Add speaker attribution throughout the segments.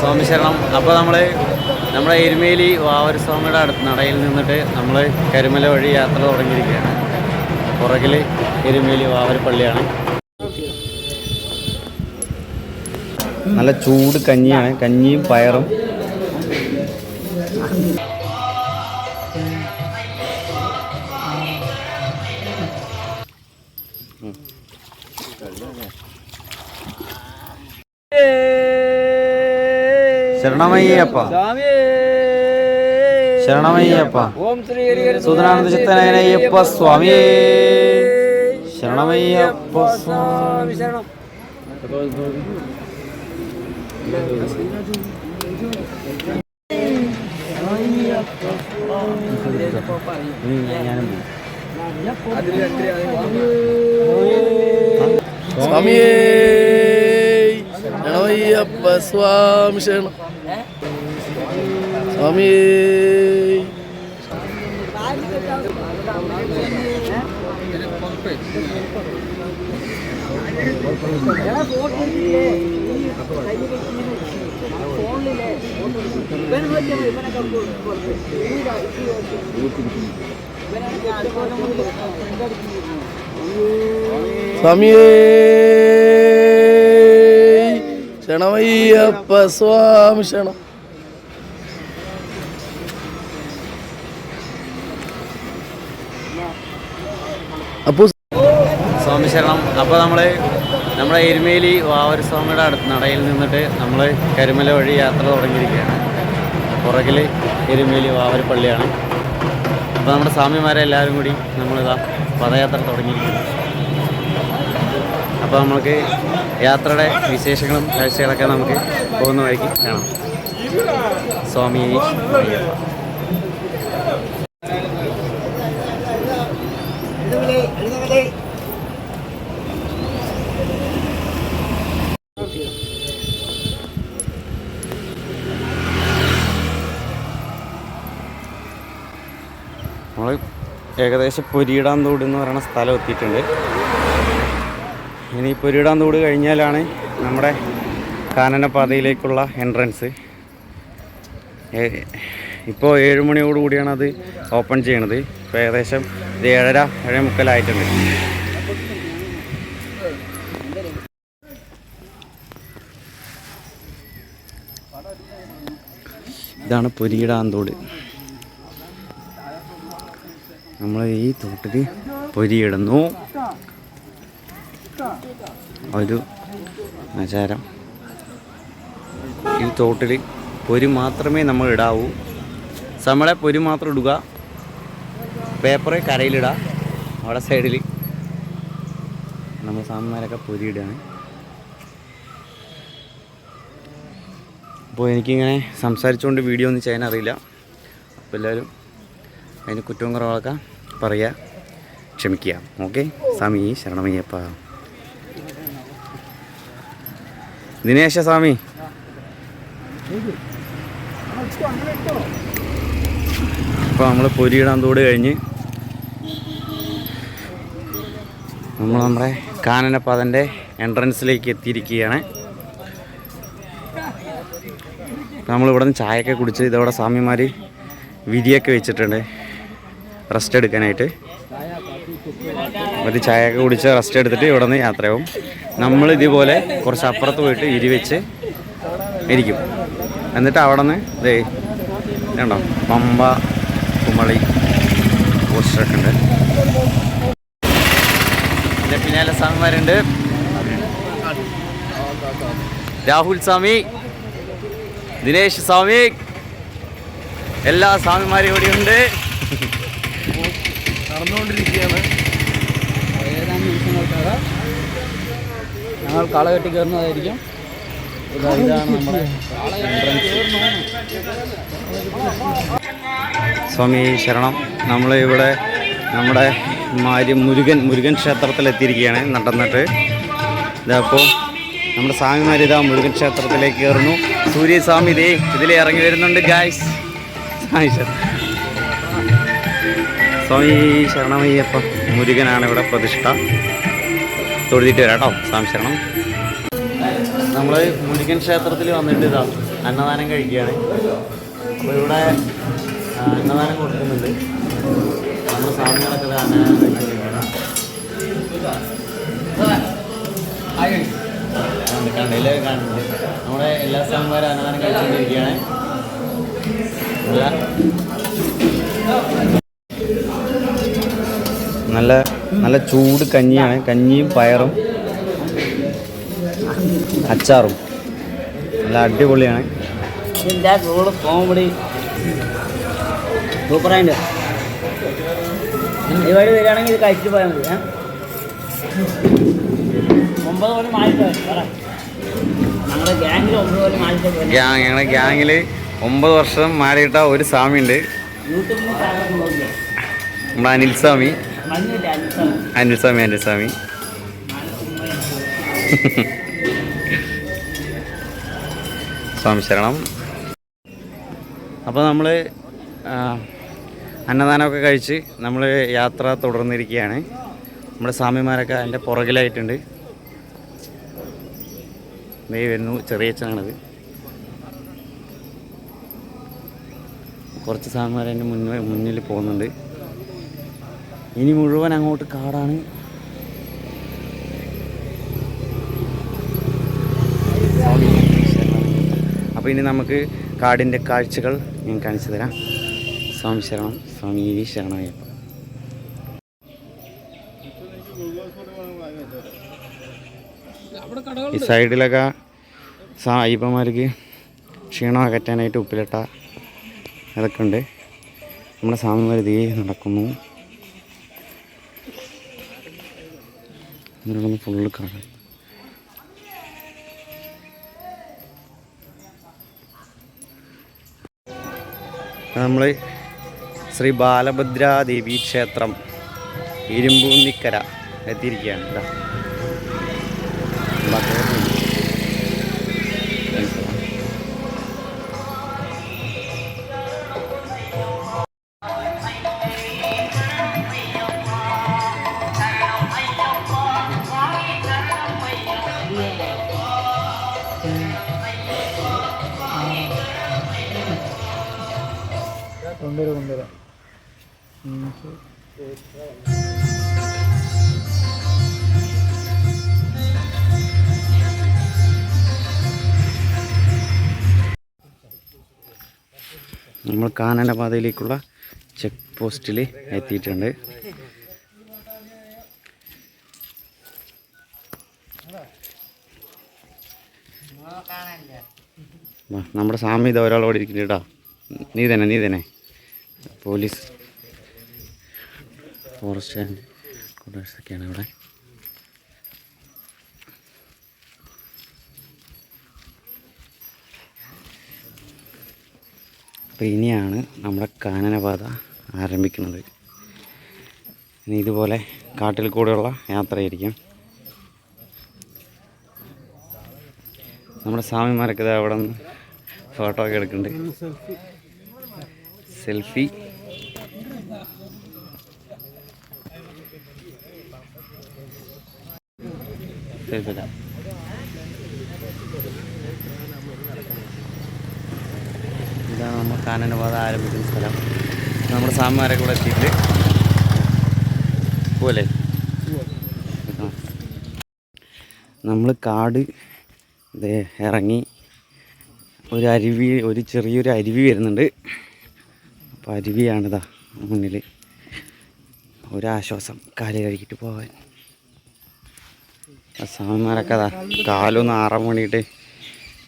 Speaker 1: സ്വാമി ശരണം അപ്പോൾ നമ്മൾ നമ്മുടെ എരുമേലി വാവര സ്വാമിയുടെ അടുത്ത് നടയിൽ നിന്നിട്ട് നമ്മൾ കരിമല വഴി യാത്ര തുടങ്ങിയിരിക്കുകയാണ്. പുറകിൽ എരുമേലി വാവരപ്പള്ളിയാണ് പള്ളിയാണ്. നല്ല ചൂട് കഞ്ഞിയാണ്. കഞ്ഞിയും പയറും. ശരണമയ്യപ്പ. ശരണമയ്യപ്പ.
Speaker 2: ഓം ശ്രീ
Speaker 1: സുധനാനന്ദ ചിത്തനയ്യപ്പ സ്വാമി ശരണമയ്യപ്പ സ്വാമി.
Speaker 2: ശരണം.
Speaker 3: സ്വാമിയേ. ഗണവയ്യപ്പ സ്വാമി ശരണം. സ്വാമിയേ സ്വാമിയേ ക്ഷണമയ്യപ്പ സ്വാമി ശരണം അപ്പു
Speaker 1: സ്വാമി ശരണം. അപ്പോൾ നമ്മൾ നമ്മുടെ എരുമേലി വാവര സ്വാമിയുടെ അടുത്ത് നടയിൽ നിന്നിട്ട് നമ്മൾ കരിമല വഴി യാത്ര തുടങ്ങിയിരിക്കുകയാണ്. പുറകിൽ എരുമേലി വാവൂർ പള്ളിയാണ് അപ്പോൾ നമ്മുടെ സ്വാമിമാരെ എല്ലാവരും കൂടി നമ്മളിതാ പദയാത്ര തുടങ്ങിയിരിക്കുന്നു. അപ്പോൾ നമുക്ക് യാത്രയുടെ വിശേഷങ്ങളും കാഴ്ചകളൊക്കെ നമുക്ക് പോകുന്ന വഴിക്ക് കാണാം. സ്വാമി അയ്യപ്പ നമ്മൾ ഏകദേശം പൊരിയിടാന്തോട് എന്ന് പറയുന്ന സ്ഥലം എത്തിയിട്ടുണ്ട്. ഇനി പൊരിയിടാന്തോട് കഴിഞ്ഞാലാണ് നമ്മുടെ കാനനപാതയിലേക്കുള്ള എൻട്രൻസ് ഇപ്പോൾ ഏഴ് മണിയോട് കൂടിയാണ് അത് ഓപ്പൺ ചെയ്യണത്. ഇപ്പോൾ ഏകദേശം ഏഴര ഏഴേ മുക്കാലായിട്ടുണ്ട് ഇതാണ് പൊരിയിടാൻ തോട്. നമ്മൾ ഈ തോട്ടിൽ പൊരിയിടുന്നു. ഒരു ആചാരം. ഈ തോട്ടിൽ പൊരി മാത്രമേ നമ്മൾ ഇടാവൂ. നമ്മളെ പൊരി മാത്രം ഇടുക. പേപ്പറ് കരയിലിടുക അവിടെ സൈഡിൽ നമ്മൾ സാമന്മാരൊക്കെ പൊരി ഇടുകയാണ് അപ്പോൾ എനിക്കിങ്ങനെ സംസാരിച്ചുകൊണ്ട് വീഡിയോ ഒന്നും ചെയ്യാൻ അറിയില്ല അപ്പോൾ എല്ലാവരും അതിന് കുറ്റവും കുറവൊക്കെ പറയുക ക്ഷമിക്കുക. ഓക്കെ? സ്വാമി ശരണമയ്യപ്പ. ദിനേശ സ്വാമി. അപ്പോൾ നമ്മൾ പൊരിയിടാൻ തോട് കഴിഞ്ഞ് നമ്മൾ നമ്മുടെ കാനനപ്പാതന്റെ എൻട്രൻസിലേക്ക് എത്തിയിരിക്കുകയാണ്. നമ്മളിവിടെ നിന്ന് ചായയൊക്കെ കുടിച്ച് ഇതവിടെ സ്വാമിമാർ വിരിയൊക്കെ വെച്ചിട്ടുണ്ട്. റെസ്റ്റ് എടുക്കാനായിട്ട്. ഒരു ചായയൊക്കെ കുടിച്ച് റെസ്റ്റ് എടുത്തിട്ട് ഇവിടെ നിന്ന് യാത്രയാവും നമ്മൾ ഇതുപോലെ കുറച്ച് അപ്പുറത്ത് പോയിട്ട് ഇരി വെച്ച് ഇരിക്കും. എന്നിട്ട് അവിടെ നിന്ന് ഇതേ കണ്ടോ? പമ്പ കുമളി പോസ്റ്ററൊക്കെ ഉണ്ട്. എന്റെ പിന്നാലെ സ്വാമിമാരുണ്ട് രാഹുൽ സ്വാമി ദിനേശ് സ്വാമി എല്ലാ സ്വാമിമാരും ഇവിടെ ഉണ്ട്.
Speaker 3: നടന്നുകൊണ്ടിരിക്കുകയാണ്.
Speaker 2: ഏതാനും നിമിഷങ്ങൾക്കകം ഞങ്ങൾ കള കെട്ടി കയറുന്നതായിരിക്കും. ഇതാ ഇതാണ് നമ്മുടെ
Speaker 1: സ്വാമി ശരണം. നമ്മൾ ഇവിടെ നമ്മുടെ മാരി മുരുകൻ മുരുകൻ ക്ഷേത്രത്തിൽ എത്തിയിരിക്കുകയാണ് നടന്നിട്ട് ഇതപ്പോൾ നമ്മുടെ സ്വാമിമാർ ഇതാ മുരുകൻ ക്ഷേത്രത്തിലേക്ക് കയറുന്നു. സൂര്യസ്വാമി ഇതേ ഇതിൽ ഇറങ്ങി വരുന്നുണ്ട് ഗായ്സ് സ്വാമി ശരണം. സ്വാമി ശരണമയ്യപ്പ മുരുകനാണ് ഇവിടെ പ്രതിഷ്ഠ. തൊഴുതിട്ട് വരാം കേട്ടോ സ്വാമി ശരണം. നമ്മൾ മുരുകൻ ക്ഷേത്രത്തിൽ വന്നിട്ട് ഇതാ അന്നദാനം കഴിക്കുകയാണ്. അപ്പോൾ ഇവിടെ അന്നദാനം കൊടുക്കുന്നുണ്ട്. നമ്മുടെ സ്വാമികളൊക്കെ അന്നദാനം എല്ലാവരും കാണുന്നുണ്ട് നമ്മുടെ എല്ലാ സ്വാമിമാരും അന്നദാനം കഴിച്ചുകൊണ്ടിരിക്കുകയാണ്. നല്ല നല്ല ചൂട് കഞ്ഞിയാണ്. കഞ്ഞിയും പയറും അച്ചാറും. നല്ല അടിപൊളിയാണ്.
Speaker 2: ഞങ്ങളെ ഗ്യാങ്ങിൽ കോമഡി? സൂപ്പറായിട്ട് പരിപാടി വരികയാണെങ്കിൽ ഇത് കഴിച്ചിട്ട് പോയാൽ മതി? ഒമ്പത് മണി മാറിയിട്ട് പറ. ഞങ്ങളുടെ ഗ്യാങ്ങിൽ ഒമ്പത് മണി
Speaker 1: ഞങ്ങളുടെ ഗ്യാങ്ങിൽ ഒമ്പത് വർഷം മാറിയിട്ട ഒരു സ്വാമിയുണ്ട്. നമ്മുടെ അനിൽ സ്വാമി
Speaker 2: മഞ്ഞില്ല അനുസ്വാമി?
Speaker 1: അനിൽ സ്വാമി സ്വാമി ശരണം. അപ്പോൾ നമ്മൾ അന്നദാനമൊക്കെ കഴിച്ച് നമ്മൾ യാത്ര തുടർന്നിരിക്കുകയാണ്. നമ്മുടെ സ്വാമിമാരൊക്കെ അതിന്റെ പുറകിലായിട്ടുണ്ട്. നെയ് വരുന്നു ചെറിയ അച്ഛനാണത് കുറച്ച് സ്വാമിമാർ അതിന്റെ മുന്നിൽ മുന്നിൽ പോകുന്നുണ്ട്. ഇനി മുഴുവൻ അങ്ങോട്ട് കാടാണ്. അപ്പോൾ ഇനി നമുക്ക് കാടിന്റെ കാഴ്ചകൾ ഞാൻ കാണിച്ചു തരാം. സ്വാമി ശരണം സ്വാമി ശരണമയ്യപ്പ ഈ സൈഡിലൊക്കെ സാ അയ്യപ്പന്മാർക്ക് ക്ഷീണം അകറ്റാനായിട്ട് ഉപ്പിലിട്ട അതൊക്കെ ഉണ്ട്. നമ്മുടെ സ്വാമിമാർ ഇതേ നടക്കുന്നു. ഇതിനൊന്ന് ഫുള്ള് കാണാം നമ്മൾ ശ്രീ ബാലഭദ്രാദേവി ക്ഷേത്രം ഇരുമ്പൂന്നിക്കര എത്തിയിരിക്കുകയാണ് ഇതാ. നമ്മൾ കാനനപാതയിലേക്കുള്ള ചെക്ക് പോസ്റ്റിൽ എത്തിയിട്ടുണ്ട്. നമ്മുടെ സാമി ഇത് ഒരാളോട് ഇരിക്കുന്നു കേട്ടോ. നീ തന്നെ നീ തന്നെ. പോലീസ് ഫോറസ്റ്റ് ആൻഡ് ക്വാർട്ടേഴ്സൊക്കെയാണ് ഇവിടെ. അപ്പോൾ ഇനിയാണ് നമ്മുടെ കാനനപാത ആരംഭിക്കുന്നത്. ഇനി ഇതുപോലെ കാട്ടിൽ കൂടെയുള്ള യാത്രയായിരിക്കും. നമ്മുടെ സ്വാമിമാരൊക്കെ ഇത് അവിടെ നിന്ന് ഫോട്ടോ ഒക്കെ എടുക്കുന്നുണ്ട്. സെൽഫി സെൽഫി ഇതാണ് നമ്മൾ കാനനപാത ആരംഭിക്കുന്ന സ്ഥലം. നമ്മുടെ സാമ്മാരെ കൂടെ എത്തിയിട്ട് പോലെ നമ്മൾ കാട് ഇറങ്ങി ഒരു അരുവി ഒരു ചെറിയൊരു അരുവി വരുന്നുണ്ട്. അപ്പോൾ അരുവിയാണിതാ മുന്നിൽ ഒരാശ്വാസം കാൽ കഴുകിയിട്ട് പോകാൻ ആ സ്വാമിമാരൊക്കെ അതാ കാലൊന്ന് ആറാൻ വേണ്ടിയിട്ട്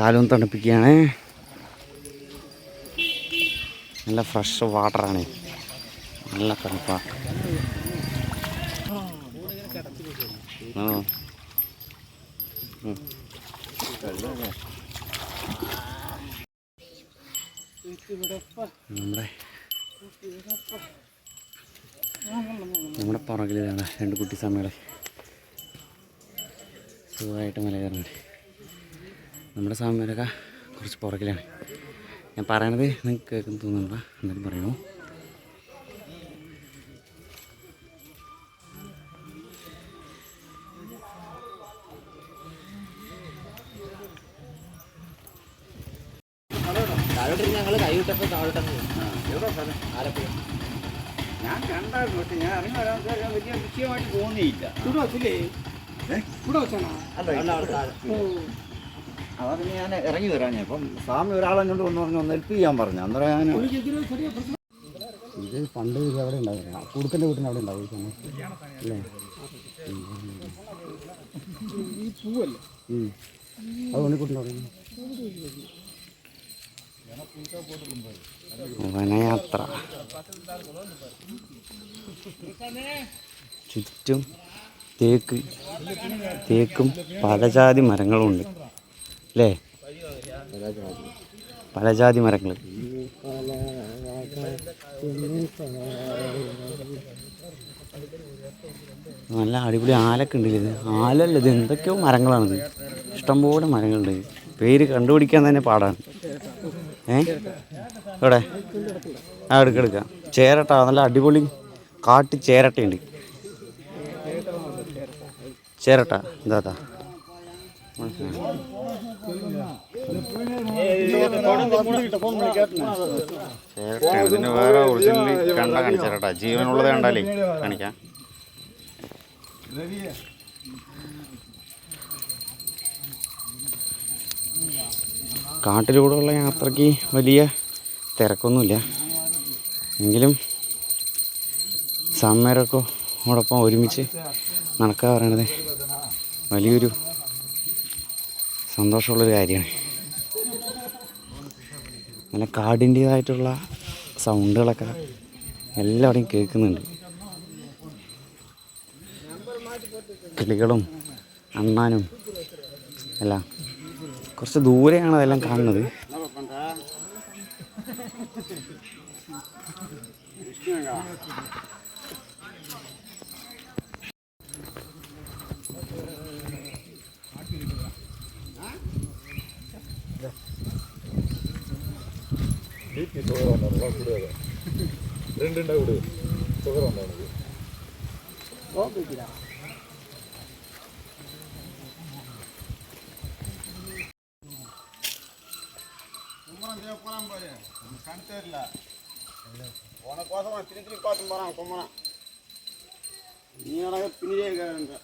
Speaker 1: കാലൊന്ന് തണുപ്പിക്കുകയാണ്. നല്ല ഫ്രഷ് വാട്ടറാണ്. നല്ല തണുപ്പാ. ആ ഉം. നമ്മുടെ നമ്മുടെ പുറകിലാണ് രണ്ട് കുട്ടി സമയങ്ങളെ സുഖമായിട്ട് മല കയറുന്നുണ്ട് നമ്മുടെ സമയമൊക്കെ കുറച്ച് പുറകിലാണ്. ഞാൻ പറയണത് നിങ്ങൾക്ക് കേൾക്കുന്നു തോന്നുന്നില്ല എന്തായാലും പറയണു
Speaker 2: താഴോട്ട് ഞങ്ങൾ കൈ വിട്ടപ്പോൾ താഴോട്ടങ്ങ് പോയി.
Speaker 4: എവിടെ സ്ഥലം
Speaker 2: ആലപ്പുഴ
Speaker 4: ഞാൻ കണ്ടായിരുന്നു പക്ഷെ ഞാൻ ഇറങ്ങി വരാൻ വലിയ വിഷയമായിട്ട് തോന്നിയില്ല
Speaker 5: ഇവിടെ വച്ചില്ലേ? ഇവിടെ വെച്ചാണോ?
Speaker 4: അല്ല
Speaker 2: അവിടെ അവിടെ
Speaker 4: അതാ പിന്നെ ഞാൻ ഇറങ്ങി വരാഞ്ഞേ. അപ്പം സ്വാമി ഒരാളെ കൊണ്ട് വന്ന് പറഞ്ഞു ഒന്ന് ഹെൽപ്പ് ചെയ്യാൻ പറഞ്ഞു. അന്നേരം ഞാൻ
Speaker 6: ഇത് പണ്ട് ഇത് അവിടെ ഉണ്ടായിരുന്നു. കുടുക്കന്റെ വീട്ടിന് അവിടെ ഉണ്ടാവും അല്ലേ. അത് ഉണ്ണിക്കുട്ടിന് പറയുന്നു
Speaker 1: വനയാത്ര. ചുറ്റും തേക്ക് തേക്കും പലജാതി മരങ്ങളുമുണ്ട് അല്ലേ പല ജാതി മരങ്ങൾ നല്ല അടിപൊളി ആലൊക്കെ ഉണ്ട് ഇത് ആലല്ല ഇത് എന്തൊക്കെയോ മരങ്ങളാണിത് ഇഷ്ടംപോലെ മരങ്ങളുണ്ട്. പേര് കണ്ടുപിടിക്കാൻ തന്നെ പാടാണ്. ഏ? എവിടെ? ആ എടുക്കാം ചേരട്ട നല്ല അടിപൊളി കാട്ടി ചേരട്ടയുണ്ട്. ചേരട്ട എന്താ ഇതിന് വേറെ ഒറിജിനലി കണ്ട കാണിച്ചേരട്ടാ ജീവനുള്ളത് കണ്ടാലേ കാണിക്കാം. കാട്ടിലൂടെയുള്ള യാത്രയ്ക്ക് വലിയ തിരക്കൊന്നുമില്ല. എങ്കിലും സമ്മേരൊക്കെ ഓടൊപ്പം ഒരുമിച്ച് നടക്കുക പറയണത് വലിയൊരു സന്തോഷമുള്ളൊരു കാര്യമാണ്. നല്ല കാടിന്റേതായിട്ടുള്ള സൗണ്ടുകളൊക്കെ എല്ലാവിടെയും കേൾക്കുന്നുണ്ട്. കിളികളും അണ്ണാനും എല്ലാം. കുറച്ച് ദൂരെയാണ് അതെല്ലാം കാണുന്നത്.
Speaker 4: ரூபா கூடாது
Speaker 3: ரெண்டு ரெண்டா கொடு. சுகர் வந்தா உனக்கு?
Speaker 2: போகிறான் பாரு கண் தெரியல உனக்கோசம்
Speaker 7: திருப்பி திருப்பி பார்த்து போகிறான் கும்பறான் நீ எனக்கு பின்னாடியே இருக்காருன்ற